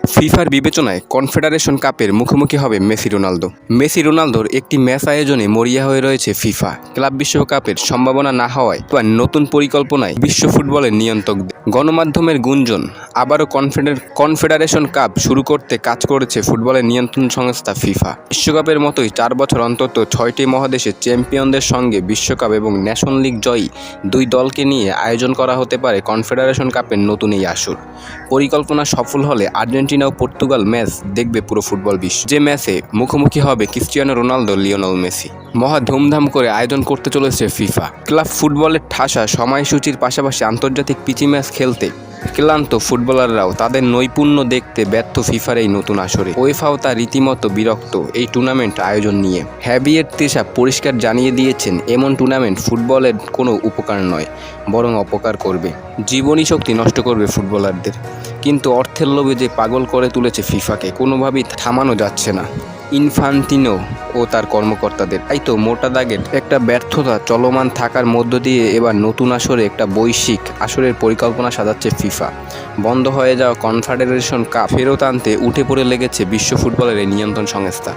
ফিফার বিবেচনায় কনফেডারেশন কাপের মুখোমুখি হবে মেসি রোনালদো। মেসি রোনালদোর একটি ম্যাচ আয়োজনে মরিয়া হয়ে রয়েছে ফিফা। ক্লাব বিশ্বকাপের সম্ভাবনা না হওয়ায় বা নতুন পরিকল্পনায় বিশ্ব ফুটবলের নিয়ন্ত্রক গণমাধ্যমের গুঞ্জন, আবারও কনফেডার কনফেডারেশন কাপ শুরু করতে কাজ করেছে ফুটবলের নিয়ন্ত্রণ সংস্থা ফিফা। বিশ্বকাপের মতোই চার বছর অন্তত ছয়টি মহাদেশে চ্যাম্পিয়নদের সঙ্গে বিশ্বকাপ এবং ন্যাশন লিগ জয়ী দুই দলকে নিয়ে আয়োজন করা হতে পারে কনফেডারেশন কাপের নতুন এই আসর। পরিকল্পনা সফল হলে আর্জেন্টিনা ও পর্তুগাল ম্যাচ দেখবে পুরো ফুটবল বিশ্ব। যে ম্যাচে মুখোমুখি হবে ক্রিস্টিয়ানো রোনালদো, লিওনেল মেসি। মহা ধুমধাম করে আয়োজন করতে চলেছে ফিফা। ক্লাব ফুটবলের ঠাসা সময়সূচির পাশাপাশি আন্তর্জাতিক পিচি ম্যাচ খেলতে ক্লান্ত ফুটবলাররাও তাদের নৈপুণ্য দেখতে ব্যর্থ ফিফার এই নতুন আসরে। ওয়েফাও তা রীতিমতো বিরক্ত এই টুর্নামেন্ট আয়োজন নিয়ে। হ্যাবিয়েট তেসা পরিষ্কার জানিয়ে দিয়েছেন, এমন টুর্নামেন্ট ফুটবলের কোনো উপকার নয়, বরং অপকার করবে। জীবনী শক্তি নষ্ট করবে ফুটবলারদের। কিন্তু অর্থের লোভে যে পাগল করে তুলেছে ফিফাকে, কোনোভাবেই থামানো যাচ্ছে না। ইনফান্তিনো ও তার কর্মকর্তাদের তাই তো মোটা দাগের, একটা ব্যর্থতা চলমান থাকার মধ্য দিয়ে এবার নতুন আসরে একটা বৈশ্বিক আসরের পরিকল্পনা সাজাচ্ছে ফিফা। বন্ধ হয়ে যাওয়া কনফেডারেশন কাপ ফেরত আনতে উঠে পড়ে লেগেছে বিশ্ব ফুটবলের এই নিয়ন্ত্রণ সংস্থা।